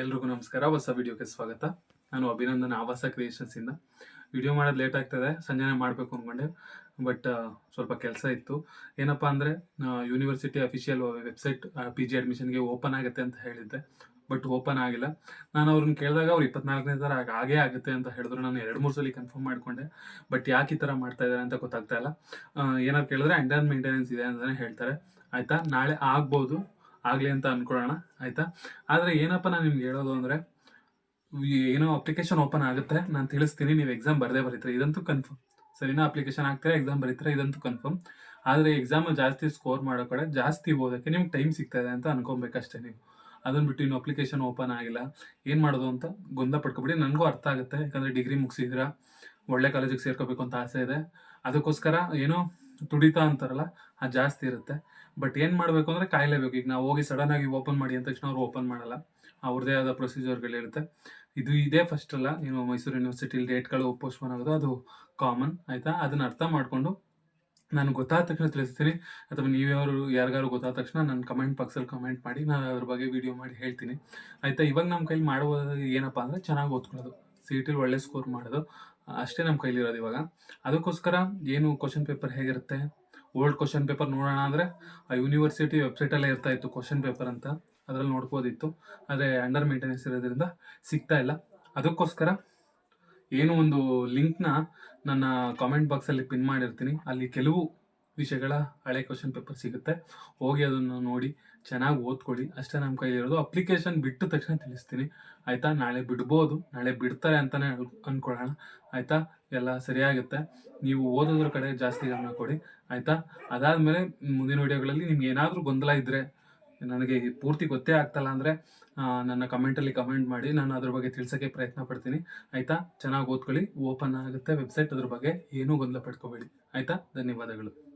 ಎಲ್ರಿಗೂ ನಮಸ್ಕಾರ. ಹೊಸ ವಿಡಿಯೋಕ್ಕೆ ಸ್ವಾಗತ. ನಾನು ಅಭಿನಂದನ್ ಆವಾಸ ಕ್ರಿಯೇಷನ್ಸಿಂದ ವಿಡಿಯೋ ಮಾಡೋದು ಲೇಟ್ ಆಗ್ತದೆ. ಸಂಜೆನೆ ಮಾಡಬೇಕು ಅಂದ್ಕೊಂಡೆ ಬಟ್ ಸ್ವಲ್ಪ ಕೆಲಸ ಇತ್ತು. ಏನಪ್ಪ ಅಂದರೆ university official website P G ಅಡ್ಮಿಷನ್ಗೆ open ಆಗುತ್ತೆ ಅಂತ ಹೇಳಿದ್ದೆ. ಬಟ್ ಓಪನ್ ಆಗಿಲ್ಲ. ನಾನು ಅವ್ರನ್ನ ಕೇಳಿದಾಗ ಅವ್ರು ಇಪ್ಪತ್ನಾಲ್ಕನೇ ಥರ ಆಗೇ ಆಗುತ್ತೆ ಅಂತ ಹೇಳಿದ್ರು. ನಾನು ಎರಡು ಮೂರು ಸಲ ಕನ್ಫರ್ಮ್ ಮಾಡ್ಕೊಂಡೆ. ಬಟ್ ಯಾಕೆ ಈ ಥರ ಮಾಡ್ತಾ ಇದ್ದಾರೆ ಅಂತ ಗೊತ್ತಾಗ್ತಾ ಇಲ್ಲ. ಏನಾದ್ರು ಕೇಳಿದ್ರೆ ಅಂಡರ್ ಮೇಂಟೆನೆನ್ಸ್ ಇದೆ ಅಂತಲೇ ಹೇಳ್ತಾರೆ. ಆಯಿತಾ? ನಾಳೆ ಆಗ್ಬೋದು. ಆಗಲಿ ಅಂತ ಅನ್ಕೊಳ್ಳೋಣ, ಆಯಿತಾ? ಆದರೆ ಏನಪ್ಪ ನಾನು ನಿಮ್ಗೆ ಹೇಳೋದು ಅಂದರೆ ಏನೋ ಅಪ್ಲಿಕೇಶನ್ ಓಪನ್ ಆಗುತ್ತೆ, ನಾನು ತಿಳಿಸ್ತೀನಿ, ನೀವು ಎಕ್ಸಾಮ್ ಬರದೇ ಬರೀತೀರಿ, ಇದಂತೂ ಕನ್ಫರ್ಮ್ ಸರಿನಾ? ಅಪ್ಲಿಕೇಶನ್ ಹಾಕ್ತಾರೆ ಎಕ್ಸಾಮ್ ಬರೀತಾರೆ, ಇದಂತೂ ಕನ್ಫರ್ಮ್ ಆದರೆ ಎಕ್ಸಾಮ್ ಜಾಸ್ತಿ ಸ್ಕೋರ್ ಮಾಡೋ ಕಡೆ, ಜಾಸ್ತಿ ಓದೋಕ್ಕೆ ನಿಮ್ಗೆ ಟೈಮ್ ಸಿಗ್ತಾ ಇದೆ ಅಂತ ಅನ್ಕೊಬೇಕಷ್ಟೇ ನೀವು. ಅದನ್ನು ಬಿಟ್ಟು ಇನ್ನು ಅಪ್ಲಿಕೇಶನ್ ಓಪನ್ ಆಗಿಲ್ಲ. ಏನು ಮಾಡೋದು ಅಂತ ಗೊಂದಲ ಪಡ್ಕೊಬಿಡಿ. ನನಗೂ ಅರ್ಥ ಆಗುತ್ತೆ, ಯಾಕಂದರೆ ಡಿಗ್ರಿ ಮುಗಿಸಿದ್ರ ಒಳ್ಳೆ ಕಾಲೇಜಿಗೆ ಸೇರ್ಕೋಬೇಕು ಅಂತ ಆಸೆ ಇದೆ. ಅದಕ್ಕೋಸ್ಕರ ಏನೋ ತುಡಿತಾ ಅಂತಾರಲ್ಲ ಅದು ಜಾಸ್ತಿ ಇರುತ್ತೆ. ಬಟ್ ಏನು ಮಾಡಬೇಕು ಅಂದರೆ ಕಾಯಲೇಬೇಕು. ಈಗ ನಾವು ಹೋಗಿ ಸಡನ್ ಆಗಿ ಓಪನ್ ಮಾಡಿ ಅಂದ ತಕ್ಷಣ ಅವ್ರು ಓಪನ್ ಮಾಡಲ್ಲ. ಅವ್ರದ್ದೇ ಆದ ಪ್ರೊಸೀಜರ್ಗಳಿರುತ್ತೆ ಇದು ಇದೇ ಫಸ್ಟ್ ಅಲ್ಲ. ಏನು ಮೈಸೂರು ಯೂನಿವರ್ಸಿಟಿಲಿ ಡೇಟ್ಗಳು ಪೋಸ್ಟ್ಪೋನ್ ಆಗೋದು, ಅದು ಕಾಮನ್ ಆಯಿತಾ? ಅದನ್ನ ಅರ್ಥ ಮಾಡಿಕೊಂಡು ನಾನು ಗೊತ್ತಾದ ತಕ್ಷಣ ತಿಳಿಸ್ತೀನಿ. ಅಥವಾ ನೀವ್ಯಾರು ಯಾರಿಗಾರು ಗೊತ್ತಾದ ತಕ್ಷಣ ನನ್ನ ಕಮೆಂಟ್ ಬಾಕ್ಸಲ್ಲಿ ಕಮೆಂಟ್ ಮಾಡಿ, ನಾನು ಅದ್ರ ಬಗ್ಗೆ ವಿಡಿಯೋ ಮಾಡಿ ಹೇಳ್ತೀನಿ. ಆಯಿತಾ? ಇವಾಗ ನಮ್ಮ ಕೈಲಿ ಮಾಡುವುದು ಏನಪ್ಪ ಅಂದರೆ ಚೆನ್ನಾಗಿ ಓದ್ಕೊಳ್ಳೋದು. ಸಿ ಇಟಿಲಿ ಒಳ್ಳೆ ಸ್ಕೋರ್ ಮಾಡೋದು. ಅಷ್ಟೇ ನಮ್ಮ ಕೈಲಿರೋದು ಇವಾಗ. ಅದಕ್ಕೋಸ್ಕರ ಏನು ಕ್ವಶನ್ ಪೇಪರ್ ಹೇಗಿರುತ್ತೆ? ಓಲ್ಡ್ ಕ್ವಶನ್ ಪೇಪರ್ ನೋಡೋಣ ಅಂದರೆ ಆ ಯೂನಿವರ್ಸಿಟಿ ವೆಬ್ಸೈಟಲ್ಲೇ ಇರ್ತಾ ಇತ್ತು ಕ್ವಶನ್ ಪೇಪರ್ ಅಂತ. ಅದರಲ್ಲಿ ನೋಡ್ಬೋದಿತ್ತು. ಆದರೆ ಅಂಡರ್ ಮೇಂಟೆನೆನ್ಸ್ ಇರೋದ್ರಿಂದ ಸಿಗ್ತಾ ಇಲ್ಲ. ಅದಕ್ಕೋಸ್ಕರ ಏನು ಒಂದು ಲಿಂಕ್ನ ನನ್ನ ಕಾಮೆಂಟ್ ಬಾಕ್ಸಲ್ಲಿ ಪಿನ್ ಮಾಡಿರ್ತೀನಿ. ಅಲ್ಲಿ ಕೆಲವು ವಿಷಯಗಳ ಹಳೆ ಕ್ವಶನ್ ಪೇಪರ್ ಸಿಗುತ್ತೆ. ಹೋಗಿ ಅದನ್ನು ನೋಡಿ, ಚೆನ್ನಾಗಿ ಓದ್ಕೊಳ್ಳಿ. ಅಷ್ಟೇ ನಮ್ಮ ಕೈಲಿರೋದು ಅಪ್ಲಿಕೇಶನ್ ಬಿಟ್ಟ ತಕ್ಷಣ ತಿಳಿಸ್ತೀನಿ. ಆಯಿತಾ? ನಾಳೆ ಬಿಡ್ಬೋದು. ನಾಳೆ ಬಿಡ್ತಾರೆ ಅಂತಲೇ ಅಂದ್ಕೊಳ್ಳೋಣ ಆಯಿತಾ? ಎಲ್ಲ ಸರಿಯಾಗುತ್ತೆ. ನೀವು ಓದೋದ್ರ ಕಡೆ ಜಾಸ್ತಿ ಗಮನ ಕೊಡಿ. ಆಯಿತಾ? ಅದಾದಮೇಲೆ ಮುಂದಿನ ವಿಡಿಯೋಗಳಲ್ಲಿ ನಿಮ್ಗೆ ಏನಾದರೂ ಗೊಂದಲ ಇದ್ದರೆ ನನಗೆ ಪೂರ್ತಿ ಗೊತ್ತೇ ಆಗ್ತಲ್ಲ ಅಂದರೆ ನನ್ನ ಕಮೆಂಟಲ್ಲಿ ಕಮೆಂಟ್ ಮಾಡಿ. ನಾನು ಅದ್ರ ಬಗ್ಗೆ ತಿಳ್ಸೋಕ್ಕೆ ಪ್ರಯತ್ನ ಪಡ್ತೀನಿ. ಆಯಿತಾ? ಚೆನ್ನಾಗಿ ಓದ್ಕೊಳ್ಳಿ. ಓಪನ್ ಆಗುತ್ತೆ ವೆಬ್ಸೈಟ್ ಅದ್ರ ಬಗ್ಗೆ. ಏನೂ ಗೊಂದಲ ಪಡ್ಕೋಬೇಡಿ. ಆಯಿತಾ? ಧನ್ಯವಾದಗಳು.